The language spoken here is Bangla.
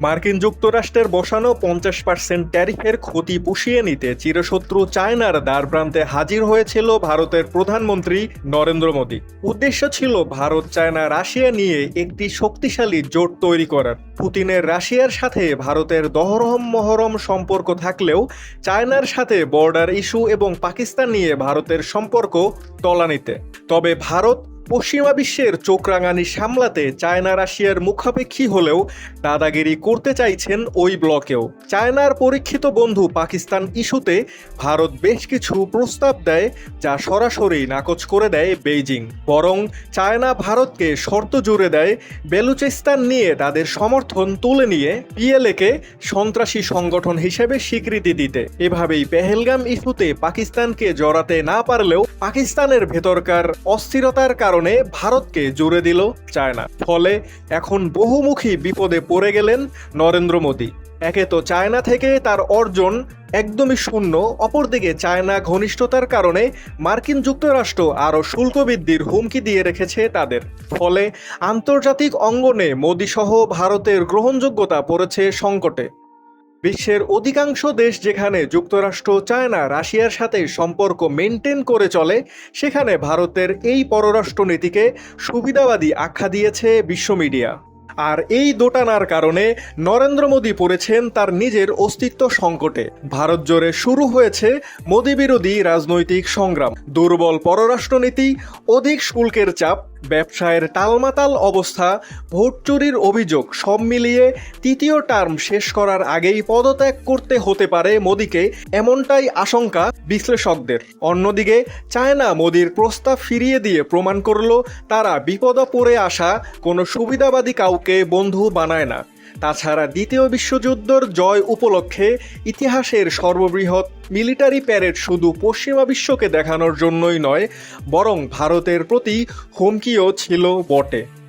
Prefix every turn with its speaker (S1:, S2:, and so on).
S1: মার্কিন যুক্তরাষ্ট্রের বসানো পঞ্চাশ পার্সেন্ট ট্যারিফের ক্ষতি পুষিয়ে নিতে চিরশত্রু চায়নার দ্বারপ্রান্তে হাজির হয়েছিল ভারতের প্রধানমন্ত্রী নরেন্দ্র মোদী। উদ্দেশ্য ছিল ভারত চায়না রাশিয়া নিয়ে একটি শক্তিশালী জোট তৈরি করার। পুতিনের রাশিয়ার সাথে ভারতের দহরহম মহরম সম্পর্ক থাকলেও চায়নার সাথে বর্ডার ইস্যু এবং পাকিস্তান নিয়ে ভারতের সম্পর্ক তলানিতে। তবে ভারত পশ্চিমা বিশ্বের চোখ রাঙানি সামলাতে চায়না রাশিয়ার মুখাপেক্ষী হলেও দাদাগিরি করতে চাইছেন ওই ব্লকেও। চায়নার পরীক্ষিত বন্ধু পাকিস্তান ইস্যুতে ভারত বেশ কিছু প্রস্তাব দেয়, যা সরাসরি নাকচ করে দেয় বেইজিং। বরং চায়না ভারতকে শর্ত জুড়ে দেয়, বেলুচিস্তান নিয়ে তাদের সমর্থন তুলে নিয়ে পিএলএকে সন্ত্রাসী সংগঠন হিসেবে স্বীকৃতি দিতে। এভাবেই পেহেলগাম ইস্যুতে পাকিস্তানকে জড়াতে না পারলেও পাকিস্তানের ভেতরকার অস্থিরতার কারণে ভারতকে জুড়ে দিল চায়না। ফলে এখন বহুমুখী বিপদে পড়ে গেলেন নরেন্দ্র মোদী। একে তো চায়না থেকে তার অর্জন একদমই শূন্য, অপরদিকে চায়না ঘনিষ্ঠতার কারণে মার্কিন যুক্তরাষ্ট্র আরও শুল্ক বৃদ্ধির হুমকি দিয়ে রেখেছে তাদের। ফলে আন্তর্জাতিক অঙ্গনে মোদীসহ ভারতের গ্রহণযোগ্যতা পড়েছে সংকটে। বিশ্বের অধিকাংশ দেশ যেখানে যুক্তরাষ্ট্র, চায়না, রাশিয়ার সাথে সম্পর্ক মেনটেন করে চলে, সেখানে ভারতের এই পররাষ্ট্রনীতিকে সুবিধাবাদী আখ্যা দিয়েছে বিশ্ব মিডিয়া। আর এই দোটানার কারণে নরেন্দ্র মোদী পড়েছেন তার নিজের অস্তিত্ব সংকটে। ভারত জোরে শুরু হয়েছে মোদী বিরোধী রাজনৈতিক সংগ্রাম। দুর্বল পররাষ্ট্রনীতি, অধিক শুল্কের চাপ ব্যবসায়ের টালমাতাল অবস্থা, ভোট চুরির অভিযোগ, সব মিলিয়ে তৃতীয় টার্ম শেষ করার আগেই পদত্যাগ করতে হতে পারে মোদীকে এমনটাই আশঙ্কা বিশ্লেষকদের। অন্যদিকে চায়না মোদীর প্রস্তাব ফিরিয়ে দিয়ে প্রমাণ করল, তারা বিপদে পড়ে আসা কোনো সুবিধাবাদী কাউকে বন্ধু বানায় না। তাছাড়া দ্বিতীয় বিশ্বযুদ্ধর জয় উপলক্ষে ইতিহাসের সর্ববৃহৎ মিলিটারি প্যারেড শুধু পশ্চিমা বিশ্বকে দেখানোর জন্যই নয়, বরং ভারতের প্রতি হুমকিও ছিল বটে।